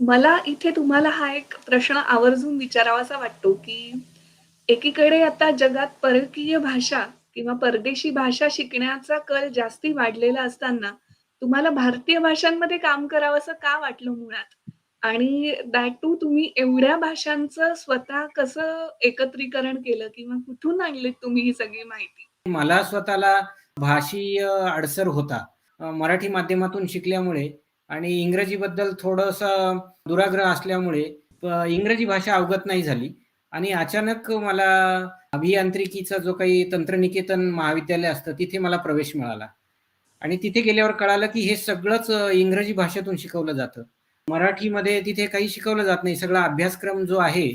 मला इथे तुम्हाला हा एक प्रश्न आवर्जून विचारावासा वाटतो, की एकीकडे आता जगात परकीय भाषा किंवा परदेशी भाषा शिकण्याचा कल जास्ती वाढलेला असताना, तुम्हाला भारतीय भाषांमध्ये काम करावसं का वाटलं मुळात? आणि दॅट टू तुम्ही एवढ्या भाषांचं स्वतः कसं एकत्रीकरण केलं किंवा कुठून आणलीत तुम्ही ही सगळी माहिती? मला स्वतःला भाषीय अडसर होता. मराठी माध्यमातून शिकल्यामुळे आणि इंग्रजीबद्दल थोडंसं दुराग्रह असल्यामुळे इंग्रजी भाषा अवगत नाही झाली आणि अचानक मला अभियांत्रिकीचा जो काही तंत्रनिकेतन महाविद्यालय असतं, तिथे मला प्रवेश मिळाला आणि तिथे गेल्यावर कळालं, की हे सगळंच इंग्रजी भाषेतून शिकवलं जातं. मराठीमध्ये तिथे काही शिकवलं जात नाही. सगळा अभ्यासक्रम जो आहे,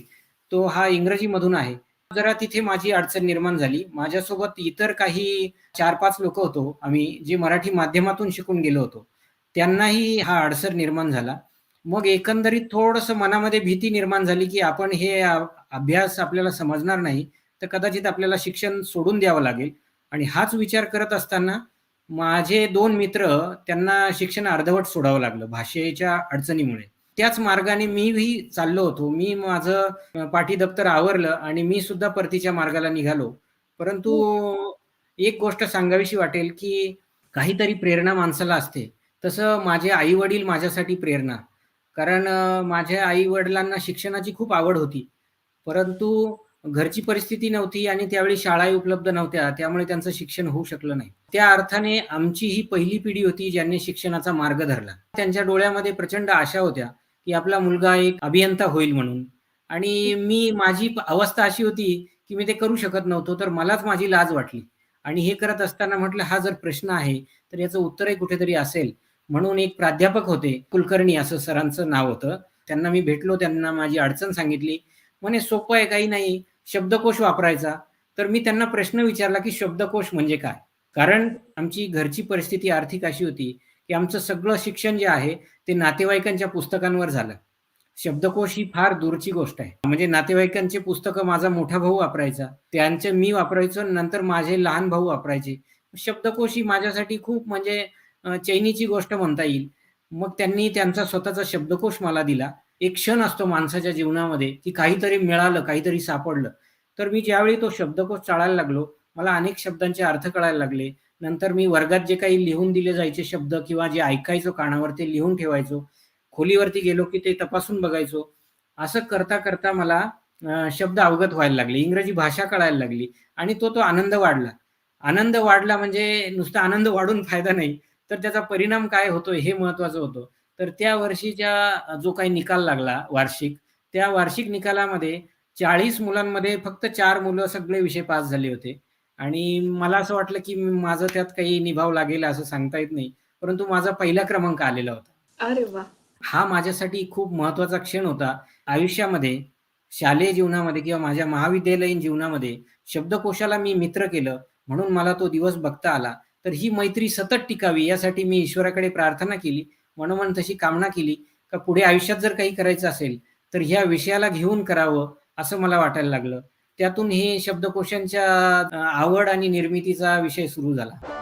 तो हा इंग्रजीमधून आहे. जरा तिथे माझी अडचण निर्माण झाली. माझ्यासोबत इतर काही चार पाच लोक होतो आम्ही, जे मराठी माध्यमातून शिकून गेलो होतो. त्यांनाही हा अडसर निर्माण झाला. मग एकंदरीत थोडंसं मनामध्ये भीती निर्माण झाली, की आपण हे अभ्यास आपल्याला समजणार नाही, तर कदाचित आपल्याला शिक्षण सोडून द्यावं लागेल आणि हाच विचार करत असताना माझे दोन मित्र त्यांना शिक्षण अर्धवट सोडावं लागलं भाषेच्या अडचणीमुळे. त्याच मार्गाने मीही चाललो होतो. मी माझं पाठी दप्तर आवरलं आणि मी सुद्धा परतीच्या मार्गाला निघालो. परंतु एक गोष्ट सांगावीशी वाटेल, की काहीतरी प्रेरणा माणसाला असते. तसं माझे आई-वडील माझ्यासाठी प्रेरणा. कारण माझ्या आई-वडिलांना शिक्षणाची खूप आवड होती. परंतु घरची परिस्थिती नव्हती आणि त्यावेळी शाळाही उपलब्ध नव्हत्या. त्यामुळे त्यांचं शिक्षण होऊ शकलं नाही. त्या अर्थाने आमची ही पहिली पिढी होती ज्यांनी शिक्षणाचा मार्ग धरला. त्यांच्या डोळ्यामध्ये प्रचंड आशा होत्या, की आपला मुलगा एक अभियंता होईल म्हणून आणि मी माझी अवस्था अशी होती, की मी ते करू शकत नव्हतो. तर मलाच माझी लाज वाटली आणि हे करत असताना म्हटलं हा जर प्रश्न आहे, तर याचं उत्तरही कुठेतरी असेल. म्हणून एक प्राध्यापक होते, कुलकर्णी असं सरांचं नाव होतं. त्यांना मी भेटलो, त्यांना माझी अडचण सांगितली. म्हणे सोपं आहे, काही नाही, शब्दकोश वापरायचा. तर मी त्यांना प्रश्न विचारला, की शब्दकोश म्हणजे काय? कारण आमची घरची परिस्थिती आर्थिक अशी होती, की आमचं सगळं शिक्षण जे आहे, ते नातेवाईकांच्या पुस्तकांवर झालं. शब्दकोश ही फार दूरची गोष्ट आहे. म्हणजे नातेवाईकांचे पुस्तकं माझा मोठा भाऊ वापरायचा. त्यांचे मी वापरायचो, नंतर माझे लहान भाऊ वापरायचे. शब्दकोश ही माझ्यासाठी खूप म्हणजे चैनीची गोष्ट म्हणता येईल. मग त्यांनी त्यांचा स्वतःचा शब्दकोश मला दिला. एक क्षण असतो माणसाच्या जीवनामध्ये, की काहीतरी मिळालं, काहीतरी सापडलं. तर मी ज्यावेळी तो शब्दकोश चाळायला लागलो, मला अनेक शब्दांचे अर्थ कळायला लागले. नंतर मी वर्गात जे काही लिहून दिले जायचे शब्द किंवा जे ऐकायचो कानावर ते लिहून ठेवायचो. खोलीवरती गेलो, की ते तपासून बघायचो. असं करता-करता मला शब्द अवगत व्हायला लागले. इंग्रजी भाषा कळायला लागली आणि तो, तो आनंद वाढला. आनंद वाढला म्हणजे नुसता आनंद वाढून फायदा नाही, तर त्याचा परिणाम काय होतोय हे महत्त्वाचं होतं. तर त्या वर्षीच्या जो काही निकाल लागला वार्षिक, त्या वार्षिक निकालामध्ये 40 मुलांमध्ये फक्त 4 मुलं सगळे विषय पास झाले होते आणि मला असं वाटलं, की माझं त्यात काही निभाव लागेल असं सांगता येत नाही. परंतु माझा पहिला क्रमांक आलेला होता. अरे वाह! हा माझ्यासाठी खूप महत्त्वाचा क्षण होता. आयुष्यामध्ये, शालेय जीवनामध्ये किंवा माझ्या महाविद्यालयीन जीवनामध्ये शब्दकोशाला मी मित्र केलं, म्हणून मला तो दिवस बघता आला. तर ही मैत्री सतत टिकावी यासाठी मी ईश्वराकडे प्रार्थना केली. मनोमन तशी कामना केली, का पुढे आयुष्यात जर काही करायचं असेल, तर ह्या विषयाला घेऊन करावं, असं मला वाटायला लागलं. त्यातून हे शब्दकोशांच्या आवड आणि निर्मितीचा विषय सुरू झाला.